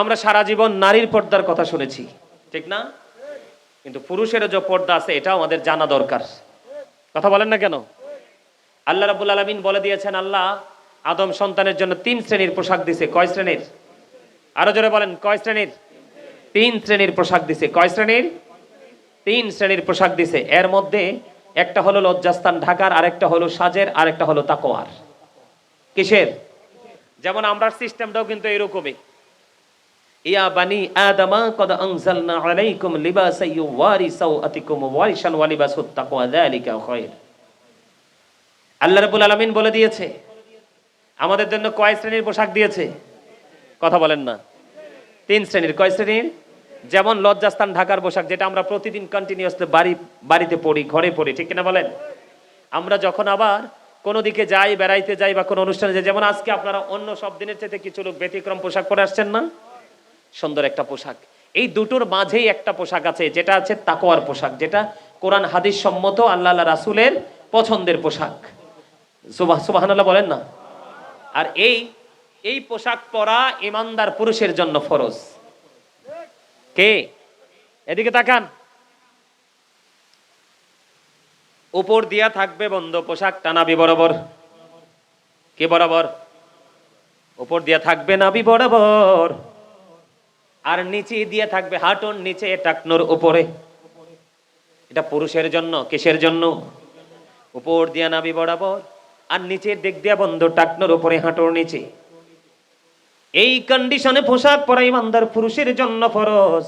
আমরা সারা জীবন নারীর পর্দার কথা শুনেছি, ঠিক না? কিন্তু পুরুষেরও যে পর্দা আছে এটা আমাদের জানা দরকার। কথা বলেন না কেন? আল্লাহ রাবুল আলমিন বলে দিয়েছেন, আল্লাহ আদম সন্তানের জন্য তিন শ্রেণির পোশাক দিছে। কয় শ্রেণির? আরও জোরে বলেন, কয় শ্রেণির? তিন শ্রেণির পোশাক দিছে। কয় শ্রেণির? তিন শ্রেণির পোশাক দিছে। এর মধ্যে একটা হলো লজ্জাস্থান ঢাকার, আরেকটা হলো সাজের, আরেকটা হলো তাকোয়ার কিসের? যেমন আমরা সিস্টেমটাও কিন্তু এরকমই ইয়া বানি আদামা কদ আনজালনা আলাইকুম লিবাসা ইউওয়ারি সাওআতিকুম ওয়ারিশান ওয়া লিবাসুত তাকওয়া যালিকা খায়র। আল্লাহ রাব্বুল আলামিন বলে দিয়েছে, আমাদের জন্য কয় শ্রেণির পোশাক দিয়েছে? কথা বলেন না। তিন শ্রেণির, কয় শ্রেণির? যেমন লজ্জাস্থান ঢাকার পোশাক, যেটা আমরা প্রতিদিন কন্টিনিউয়াসলি বাড়ি, বাড়িতে পড়ি ঘরে পড়ি ঠিক কিনা বলেন? আমরা যখন আবার কোনো দিকে যাই, বেড়াইতে যাই বা কোনো অনুষ্ঠানে যাই, যেমন আজকে আপনারা অন্য সব দিনের চাইতে কিছু লোক ব্যতিক্রম পোশাক পরে আসছেন না? সুন্দর একটা পোশাক। এই দুটোর মাঝেই একটা পোশাক আছে, যেটা আছে তাকোয়ার পোশাক, যেটা কোরআন হাদিস সম্মত আল্লাহ রাসুলের পছন্দের পোশাক। সুবাহ সুবাহান্লাহ বলেন না? আর এই এই পোশাক পরা ইমানদার পুরুষের জন্য ফরজ। কে? এদিকে তাকান। উপর দিয়া থাকবে বন্ধ পোশাক, টানাবি বরাবর। কে বরাবর? উপর দিয়া থাকবে নাবি বরাবর। আর নিচে দিয়ে থাকবে হাঁটুর নিচে টাকনোর উপরে। এটা পুরুষের জন্য, কিসের জন্য? উপর দিয়া নাবি বরাবর। আর নিচের দিক দিয়া বন্ধ, টাকনোর উপরে, হাঁটুর নিচে। এই কন্ডিশনে পোশাক পরা ইমানদার পুরুষের জন্য ফরজ।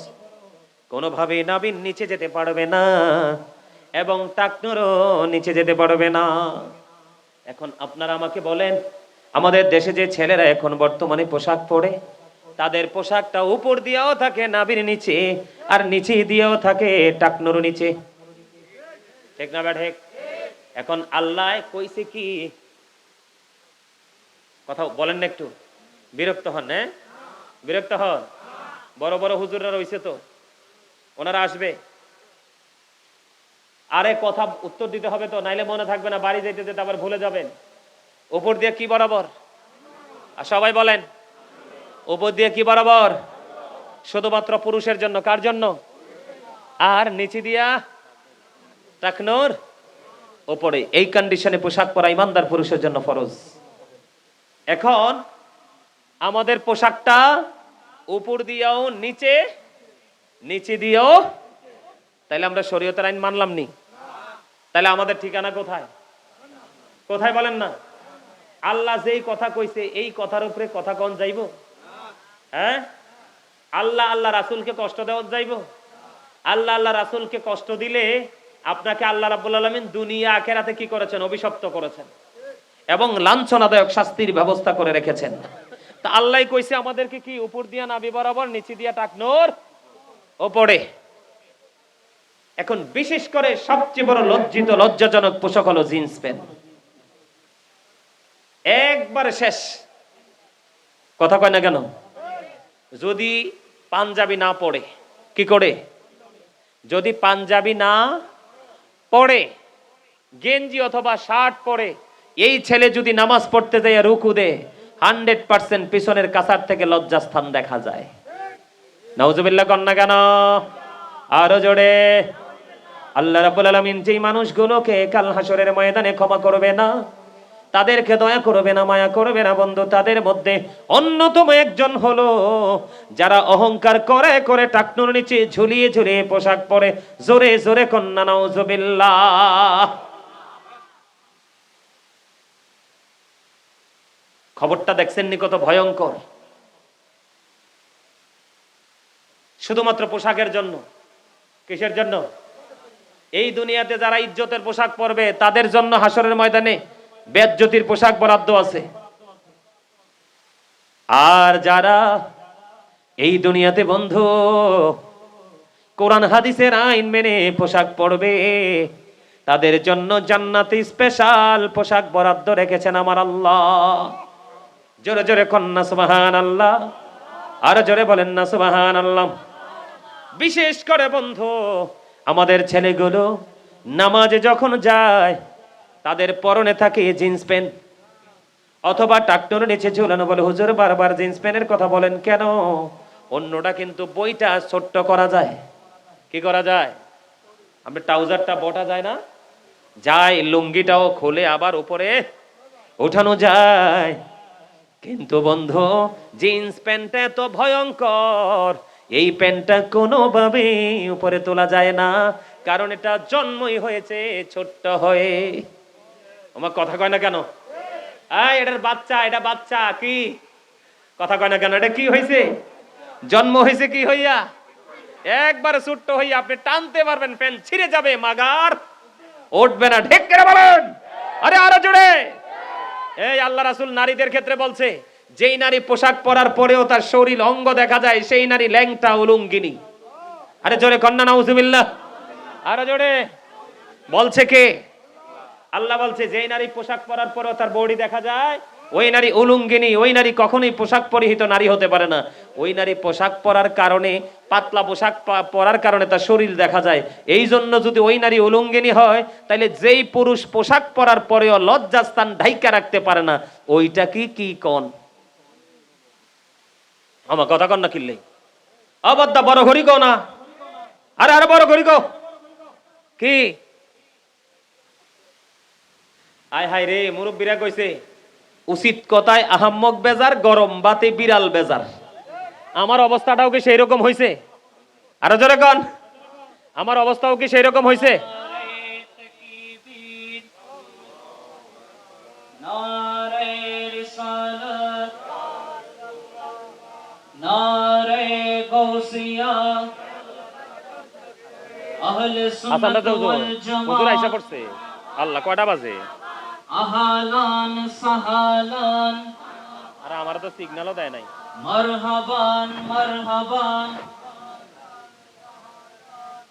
কোনোভাবে নাবির নিচে যেতে পারবে না এবং টাকনোরও নিচে যেতে পারবে না। এখন আপনারা আমাকে বলেন, আমাদের দেশে যে ছেলেরা এখন বর্তমানে পোশাক পরে তাদের পোশাকটা উপর দিয়েও থাকে নাবির নিচে, আর নিচে দিয়েও থাকে টাকনোর নিচে। ঠিক না ব্যাঠেক এখন আল্লাহ কইছে কি? কথা বলেন না একটু। বিরক্ত হন হ্যাঁ? বিরক্ত হন? বড় বড় হুজুররা রয়েছে তো। ওনারা আসবে। আরে কথা উত্তর দিতে হবে তো, নাইলে মনে থাকবে না, বাড়ি যেতে যেতে আবার ভুলে যাবেন। উপর দিয়ে কি বরাবর? আর সবাই বলেন। উপর দিয়ে কি বরাবর? শুধুমাত্র পুরুষের জন্য, কার জন্য? আর নিচে দিয়া টাকনোর ওপরে এই কন্ডিশনে পোশাক পরা ইমানদার পুরুষের জন্য ফরজ। এখন, আমাদের পোশাকটা উপর দিয়েও নিচে নিচে দিয়েও তাহলে আমরা শরীয়তের আইন মানলাম নি। তাহলে আমাদের ঠিকানা কোথায়? কোথায় বলেন না? আল্লাহ যেই কথা কইছে, এই কথার উপরে কথা কন যাইব? হ্যাঁ? আল্লাহ আল্লাহ রাসুলকে কষ্ট দেওয়া যাইব। আল্লাহ আল্লাহ রাসুলকে কষ্ট দিলে আপনাকে আল্লাহ রাব্বুল আলামিন দুনিয়া, আখেরাতে কি করেছেন? অভিশপ্ত করেছেন। এবং লাঞ্ছনাদায়ক শাস্তির ব্যবস্থা করে রেখেছেন। তা আল্লাহ কইছে, আমাদেরকে কি উপর দিয়া নাবি বরাবর, নিচে দিয়া টাকনোর ওপরে? এখন বিশেষ করে সবচেয়ে বড় লজ্জিত, লজ্জাজনক পোশাক হলো জিন্স প্যান্ট। একবারে শেষ। কথা কয় না কেন? যদি পাঞ্জাবি না পড়ে, কি করে? যদি পাঞ্জাবি না পড়ে, গেঞ্জি অথবা শার্ট পরে, এই ছেলে যদি নামাজ পড়তে যায় রুকু দে হান্ড্রেড পার্সেন্ট পিছনের কাছার থেকে লজ্জাস্থান দেখা যায়। নওজুবিল্লাহ কন্যা কেন? আরও জোরে। আল্লাহ রাব্বুল আলামিন যেই মানুষগুলোকে কাল হাসরের ময়দানে ক্ষমা করবে না তাদেরকে দয়া করবে না, মায়া করবে না বন্ধু, তাদের মধ্যে অন্যতম একজন হলো যারা অহংকার করে করে টাকনুর নিচে ঝুলিয়ে ঝুলিয়ে পোশাক পরে, জোরে জোরে কন্যা, নাউজুবিল্লাহ। খবরটা দেখছেন নি কত ভয়ঙ্কর? শুধুমাত্র পোশাকের জন্য? কিসের জন্য? এই দুনিয়াতে যারা ইজ্জতের পোশাক পরবে, তাদের জন্য হাসরের ময়দানে বেজ্জতির পোশাক বরাদ্দ আছে। আর যারা এই দুনিয়াতে বন্ধু, কোরআন হাদিসের আইন মেনে পোশাক পরবে, তাদের জন্য জান্নাতে স্পেশাল পোশাক বরাদ্দ রেখেছেন আমার আল্লাহ। জোরে জোরে কন্যা সুবাহান আল্লাহ আর জোরে বলেন না সুবাহান আল্লাহ বিশেষ করে বন্ধু, আমাদের ছেলেগুলো নামাজে যখন যায় তাদের পরনে থাকে জিন্স প্যান্ট। অথবা টাকটোর নিচে ঝুলানো বলে হুজুর বারবার জিন্স প্যান্টের কথা বলেন, কেন? অন্যটা কিন্তু বইটা ছোট্ট করা যায়। কি করা যায়? আপনি ট্রাউজারটা বটা যায় না? যায়, লুঙ্গিটাও খুলে আবার উপরে ওঠানো যায়। কিন্তু বন্ধু, জিন্স প্যান্টটা এত ভয়ঙ্কর, এই প্যান্টটা কোনোভাবে উপরে তোলা যায় না। কারণ এটা জন্মই হয়েছে, ছোট্ট হয়ে। আমার কথা কয় না কেন? এটার বাচ্চা, এটা বাচ্চা, কি? কথা কয় না কেন? এটা কি হয়েছে জন্ম হয়েছে কি হইয়া? একবার ছোট্ট হইয়া আপনি টানতে পারবেন প্যান্ট ছিঁড়ে যাবে, মাগার। উঠবে না, ঢেক করে বলেন। আরে, আরও জোরে। এই, আল্লাহ রাসূল নারীদের ক্ষেত্রে বলছে, যেই নারী পোশাক পরার পরেও তার শরীর অঙ্গ দেখা যায়, সেই নারী ল্যাংটা উলুঙ্গিনী। আরে, জোরে কন্যা নাউজুবিল্লাহ। আরও জোরে। বলছে কে? আল্লাহ বলছে, যেই নারী পোশাক পরার পরেও তার বডি দেখা যায়, ওই নারী উলুঙ্গিনী, ওই নারী কখনোই পোশাক পরিহিত নারী হতে পারে না। ওই নারী পোশাক পরার কারণে, পাতলা পোশাক পরার কারণে তার শরীর দেখা যায়। এই জন্য যদি ওই নারী উলুঙ্গিনী হয় তাহলে যেই পুরুষ পোশাক পরার পরেও লজ্জাস্থান ঢাইকা রাখতে পারে না, ওইটা কি কি কন? আমার কথা কন না কিনলে অবদ্দা বড় ঘড়ি কো না। আরে আরে, বড় ঘড়ি কি? আয় হায় রে মুরব্বীরা কইছে উচিত কথায় আহাম্মক বেজার গরম বাতে বিড়াল বেজার। আমার অবস্থাটাও কি সেই রকম হয়েছে আরও জোরে কন। আমার অবস্থাও কি সেই রকম হয়েছে পড়ছে। আল্লাহ কয়টা বাজে? আহালান সাহালান। আরে আমার তো সিগন্যালও দেয় নাই। মারহাবান মারহাবান।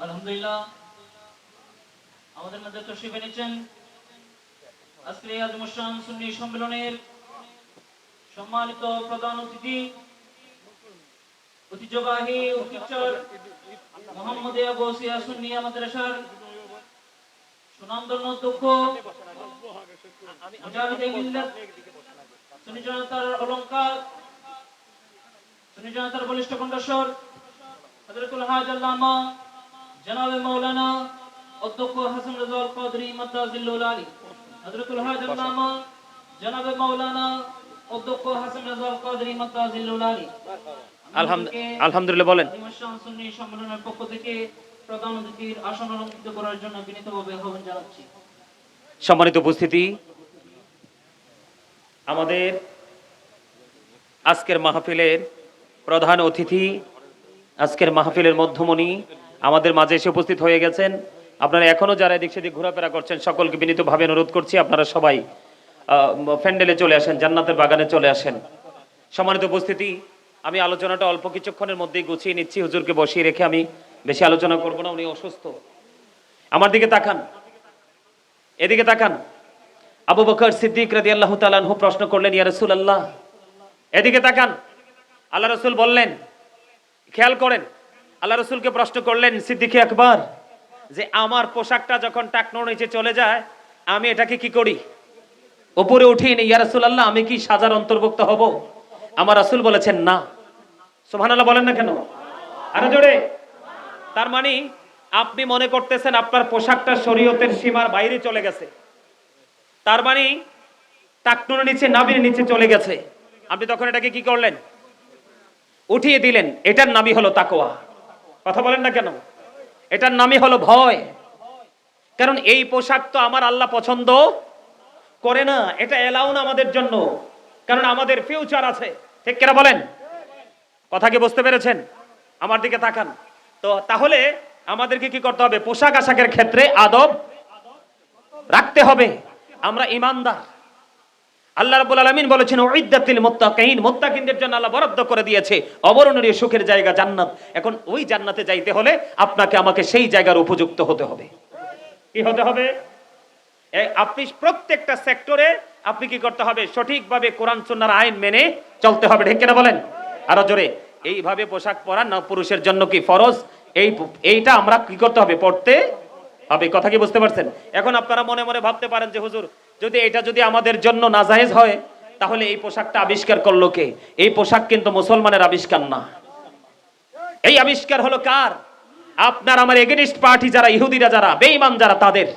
আলহামদুলিল্লাহ। আমাদের মধ্যে তশরিফ এনেছেন আজকের এই আজমুসান সুন্নি সম্মেলনের সম্মানিত প্রধান অতিথি ঐতিহ্যবাহী ঐতিহ্যর মোহাম্মদিয়া গৌসিয়া সুন্নিয়া মাদ্রাসার সুনামধন্য অধ্যক্ষ মুজাহিদে মিল্লাত সুন্নি জনতার অলংকার সুন্নি জনতার বলিষ্ঠ কণ্ঠস্বর হযরতুল হাজ আল্লামা জনাবে মাওলানা অধ্যক্ষ হাসান রাজাল কাদরি মাদ্রাজিল্লুল আলী। হযরতুল হাজ আল্লামা জনাবে মাওলানা অধ্যক্ষ হাসান রাজাল কাদরি মাদ্রাজিল্লুল আলী। আলহামদুলিল্লাহ আলহামদুলিল্লাহ বলেন। সুন্নি সম্মেলনের পক্ষ থেকে প্রধান অতিথির আসন অলঙ্কৃত করার জন্য বিনীতভাবে আহ্বান জানাচ্ছি। সম্মানিত উপস্থিতি আমাদের আজকের মাহফিলের প্রধান অতিথি, আজকের মাহফিলের মধ্যমণি আমাদের মাঝে এসে উপস্থিত হয়ে গেছেন। আপনারা এখনও যারা এদিক সেদিক ঘোরাফেরা করছেন, সকলকে বিনীতভাবে অনুরোধ করছি, আপনারা সবাই ফ্যান্ডেলে চলে আসেন, জান্নাতের বাগানে চলে আসেন। সম্মানিত উপস্থিতি, আমি আলোচনাটা অল্প কিছুক্ষণের মধ্যেই গুছিয়ে নিচ্ছি, হুজুরকে বসিয়ে রেখে আমি বেশি আলোচনা করব না, উনি অসুস্থ। আমার দিকে তাকান। এদিকে তাকান। আবু বকর সিদ্দিক রাদি আল্লাহ তালানহু প্রশ্ন করলেন, ইয়া রসুল আল্লাহ এদিকে তাকান। আল্লাহ রসুল বললেন, খেয়াল করেন। আল্লাহ রসুলকে প্রশ্ন করলেন, সিদ্দিক একবার যে আমার পোশাকটা যখন টাকনোর নিচে চলে যায়, আমি এটাকে কি করি? উপরে উঠিয়ে নি, ইয়া রসুল আল্লাহ আমি কি সাজার অন্তর্ভুক্ত হব? আমার রসুল বলেছেন, না। সোহান আল্লাহ বলেন না কেন? আরও জোরে। তার মানে আপনি মনে করতেছেন আপনার পোশাকটা শরীয়তের সীমার বাইরে চলে গেছে। তার মানে টাকনুর নিচে নাবির নিচে চলে গেছে। আপনি তখন এটাকে কি করলেন? উঠিয়ে দিলেন। এটার নামই হলো তাকোয়া কথা বলেন না কেন? এটার নামই হলো ভয়। কারণ এই পোশাক তো আমার আল্লাহ পছন্দ করে না। এটা এলাও না আমাদের জন্য। কারণ আমাদের ফিউচার আছে। ঠিক কেনা বলেন? কথা কি বুঝতে পেরেছেন? আমার দিকে তাকান। তো তাহলে আমাদেরকে কি করতে হবে? পোশাক আশাকের ক্ষেত্রে আদব রাখতে হবে। আমরা ইমানদার। আল্লাহ রাব্বুল আলামিন বলেছেন, উইদ্দাতিল মুত্তাকিন মুত্তাকিনদের জন্য আল্লাহ বরাদ্দ করে দিয়েছে। অবর্ণনীয় সুখের জায়গা জান্নাত। এখন ওই জান্নাতে যাইতে হলে আপনাকে আমাকে সেই জায়গার উপযুক্ত হতে হবে। কি হতে হবে? আপনি প্রত্যেকটা সেক্টরে আপনি কি করতে হবে? সঠিকভাবে কোরআন সুন্নাহর আইন মেনে চলতে হবে। ঠিক কিনা বলেন? আরও জোরে। এইভাবে পোশাক পরা না পুরুষের জন্য কি ফরজ? এই, এইটা আমরা কি করতে হবে? পড়তে হবে কথা কি বুঝতে পারছেন? এখন আপনারা মনে মনে ভাবতে পারেন যে, হুজুর, যদি এটা যদি আমাদের জন্য নাজায়েজ হয়, তাহলে এই পোশাকটা আবিষ্কার করল কে? এই পোশাক কিন্তু মুসলমানের আবিষ্কার না। এই আবিষ্কার হলো কার? আপনার আমার এগেনিস্ট পার্টি যারা, ইহুদিরা যারা, বেঈমান যারা, তাদের।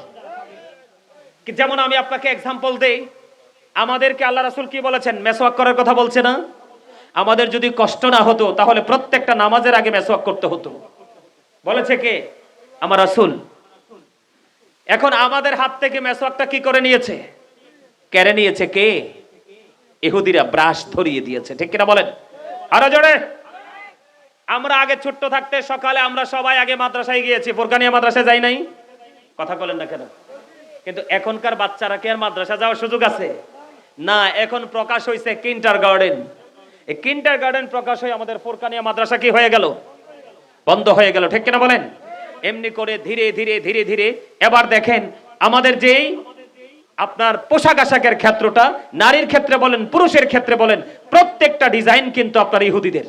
যেমন আমি আপনাকে এক্সাম্পল দেই, আমাদেরকে আল্লাহ রাসূল কি বলেছেন? মেসওয়াক করার কথা বলছে না? আমাদের যদি কষ্ট না হতো, তাহলে প্রত্যেকটা নামাজের আগে মেসওয়াক করতে হতো। বলেছে কে? আমার রাসূল। এখন আমাদের হাত থেকে মেসওয়াকটা কি করে নিয়েছে? কেড়ে নিয়েছে কে? ইহুদিরা ব্রাশ ধরিয়ে দিয়েছে, ঠিক কিনা বলেন? আরও জোরে। আমরা আগে ছোট্ট থাকতে সকালে আমরা সবাই আগে মাদ্রাসায় গিয়েছি, ফোরকানিয়া মাদ্রাসায় যাই নাই? কথা বলেন না কেন? কিন্তু এখনকার বাচ্চারা কি আর মাদ্রাসা যাওয়ার সুযোগ আছে? না, এখন প্রকাশ হয়েছে কিন্টার গার্ডেন এই কিন্টার গার্ডেন প্রকাশ হয়ে আমাদের ফোরকানিয়া মাদ্রাসা কি হয়ে গেল? বন্ধ হয়ে গেল, ঠিক কিনা বলেন? এমনি করে ধীরে ধীরে ধীরে ধীরে। এবার দেখেন, আমাদের যেই আপনার পোশাক আশাকের ক্ষেত্রটা, নারীর ক্ষেত্রে বলেন, পুরুষের ক্ষেত্রে বলেন, প্রত্যেকটা ডিজাইন কিন্তু আপনার ইহুদিদের,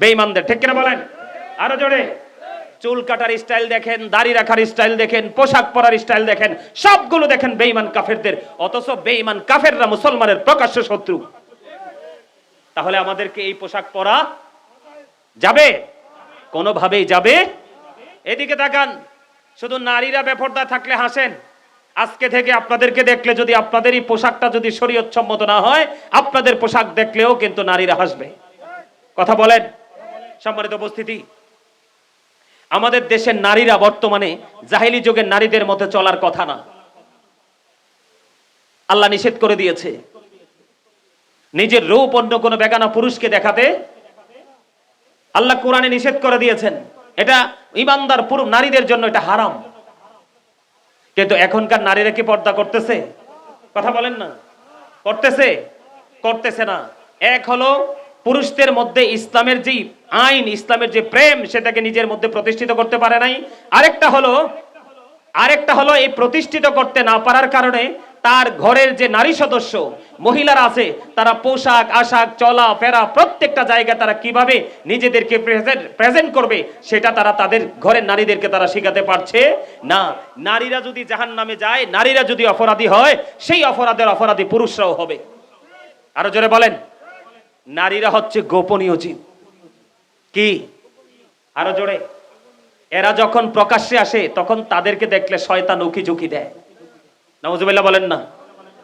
বেঈমানদের। ঠিক কিনা বলেন? আরও জোরে। চুল কাটার স্টাইল দেখেন, দাড়ি রাখার স্টাইল দেখেন, পোশাক পরার স্টাইল দেখেন, সবগুলো দেখেন বেঈমান কাফেরদের। অথচ বেঈমান কাফেররা মুসলমানের প্রকাশ্য শত্রু। তাহলে আমাদেরকে এই পোশাক পরা যাবে? কোনোভাবেই যাবে এদিকে তাকান, শুধু নারীরা বেপর্দা থাকলে হাসেন। আজকে থেকে আপনাদেরকে দেখলে যদি আপনাদের এই পোশাকটা যদি শরীয়ত সম্মত না হয়, আপনাদের পোশাক দেখলেও কিন্তু নারীরা হাসবে। কথা বলেন, সম্মানিত উপস্থিতি, আমাদের দেশের নারীরা বর্তমানে জাহিলি যুগের নারীদের মধ্যে চলার কথা না। আল্লাহ নিষেধ করে দিয়েছে, নিজের রূপ অন্য কোনো বেগানা পুরুষকে দেখাতে। আল্লাহ কোরআনে নিষেধ করে দিয়েছেন। এটা ইমানদার পুরো নারীদের জন্য এটা হারাম। কিন্তু এখনকার নারীরা কি পর্দা করতেছে? কথা বলেন না। করতেছে? করতেছে না। এক হলো পুরুষদের মধ্যে ইসলামের যে আইন, ইসলামের যে প্রেম, সেটাকে নিজের মধ্যে প্রতিষ্ঠিত করতে পারে নাই। আরেকটা হলো আরেকটা হলো এই প্রতিষ্ঠিত করতে না পারার কারণে তার ঘরের যে নারী সদস্য, মহিলারা আছে, তারা পোশাক, আশাক, চলা, ফেরা প্রত্যেকটা জায়গায় তারা কীভাবে নিজেদেরকে প্রেজেন্ট করবে, সেটা তারা তাদের ঘরের নারীদেরকে তারা শেখাতে পারছে? না, নারীরা যদি জাহান নামে যায়, নারীরা যদি অপরাধী হয়, সেই অপরাধের অপরাধী পুরুষরাও হবে। আরও জোরে বলেন। নারীরা হচ্ছে গোপনীয় জীব। কি? আরও জোরে। এরা যখন প্রকাশ্যে আসে, তখন তাদেরকে দেখলে শয়তান উকি ঝুঁকি দেয়। নওয়াজুবিল্লাহ বলেন না।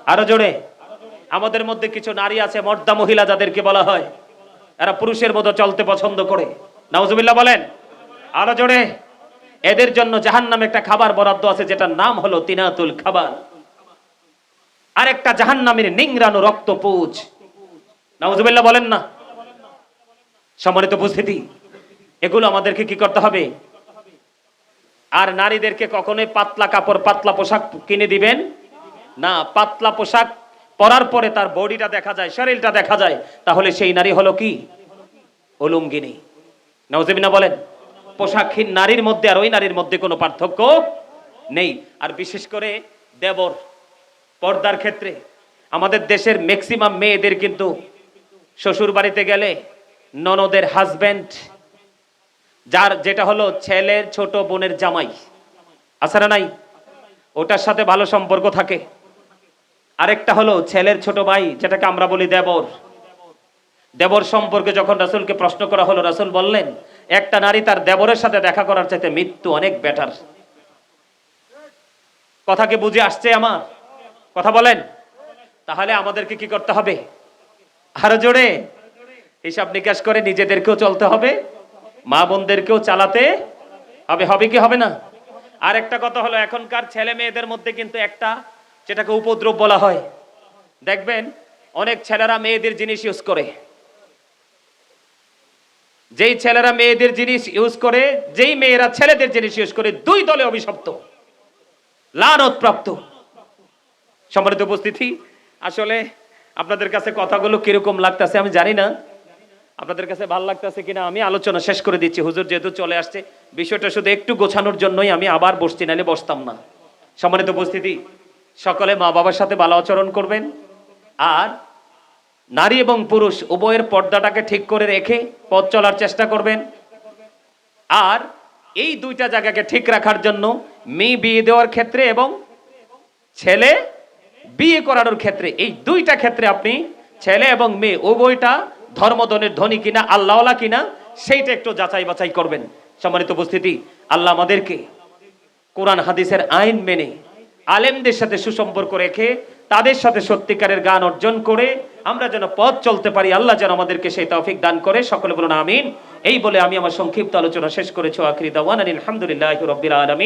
আরও জোরে। আমাদের মধ্যে কিছু নারী আছে, মর্দা মহিলা যাদেরকে বলা হয়। এরা পুরুষের মতো চলতে পছন্দ করে। নওয়াজুবিল্লাহ বলেন। আরও জোরে। এদের জন্য জাহান নামে একটা খাবার বরাদ্দ আছে, যেটার নাম হলো তিনাতুল খাবার। আরেকটা জাহান নামের নিংরানো রক্ত পুজ। নওয়াজুবিল্লাহ বলেন না। সম্মানিত উপস্থিতি, এগুলো আমাদেরকে কি করতে হবে? আর নারীদেরকে কখনোই পাতলা কাপড়, পাতলা পোশাক কিনে দিবেন না। পাতলা পোশাক পরার পরে তার বডিটা দেখা যায়, শরীরটা দেখা যায়, তাহলে সেই নারী হলো কি? অলুঙ্গিনী নওজেবিনা বলেন, পোশাকহীন নারীর মধ্যে আর ওই নারীর মধ্যে কোনো পার্থক্য নেই। আর বিশেষ করে দেবর, পর্দার ক্ষেত্রে। আমাদের দেশের ম্যাক্সিমাম মেয়েদের কিন্তু শ্বশুর বাড়িতে গেলে ননদের হাজবেন্ড যার যেটা হলো ছেলের ছোট বোনের জামাই। আছে না নাই? ওটার সাথে ভালো সম্পর্ক থাকে। আরেকটা হলো ছেলের ছোট ভাই, যেটাকে আমরা বলি দেবর। দেবর সম্পর্কে যখন রাসূলকে প্রশ্ন করা হলো, রাসূল বললেন, একটা নারী তার দেবরের সাথে দেখা করার চাইতে মৃত্যু অনেক বেটার কথা কি বুঝে আসছে আমার? কথা বলেন। তাহলে আমাদেরকে কি করতে হবে? আরও জোরে হিসাব নিকাশ করে নিজেদেরকেও চলতে হবে। মা বোনদেরকেও চালাতে হবে হবে কি হবে না? আর একটা কথা হলো, এখনকার ছেলে মেয়েদের মধ্যে কিন্তু একটা, যেটাকে উপদ্রব বলা হয়। দেখবেন, অনেক ছেলেরা মেয়েদের জিনিস ইউজ করে। যেই ছেলেরা মেয়েদের জিনিস ইউজ করে, যেই মেয়েরা ছেলেদের জিনিস ইউজ করে, দুই দলে অভিশপ্ত লানত প্রাপ্ত সম্মানিত উপস্থিতি, আসলে আপনাদের কাছে কথাগুলো কীরকম লাগতেছে আমি জানি না। আপনাদের কাছে ভালো লাগতেছে কিনা আমি আলোচনা শেষ করে দিচ্ছি। হুজুর যেহেতু চলে আসছে, বিষয়টা শুধু একটু গোছানোর জন্যই আমি আবার বসছি, নাহলে বসতাম না। সম্মানিত উপস্থিতি, সকলে মা বাবার সাথে ভালো আচরণ করবেন। আর নারী এবং পুরুষ উভয়ের পর্দাটাকে ঠিক করে রেখে পথ চলার চেষ্টা করবেন। আর এই দুইটা জায়গাকে ঠিক রাখার জন্য মেয়ে বিয়ে দেওয়ার ক্ষেত্রে এবং ছেলে বিয়ে করানোর ক্ষেত্রে, এই দুইটা ক্ষেত্রে আপনি ছেলে এবং মেয়ে উভয়টা ধর্মদনের ধনী কিনা, আল্লাহওয়ালা কিনা, সেইটা একটু যাচাই বাছাই করবেন। সম্মানিত উপস্থিতি, আল্লাহ আমাদেরকে কোরআন, হাদিসের আইন মেনে আলেমদের সাথে সুসম্পর্ক রেখে, তাদের সাথে সত্যিকারের গান অর্জন করে, আমরা যেন পথ চলতে পারি, আল্লাহ যেন আমাদেরকে সেই তৌফিক দান করে, সকলে বলুন আমিন। এই বলে আমি আমার সংক্ষিপ্ত আলোচনা শেষ করেছি আখরি দাওয়ান আলহামদুলিল্লাহ রবিল আলমিন।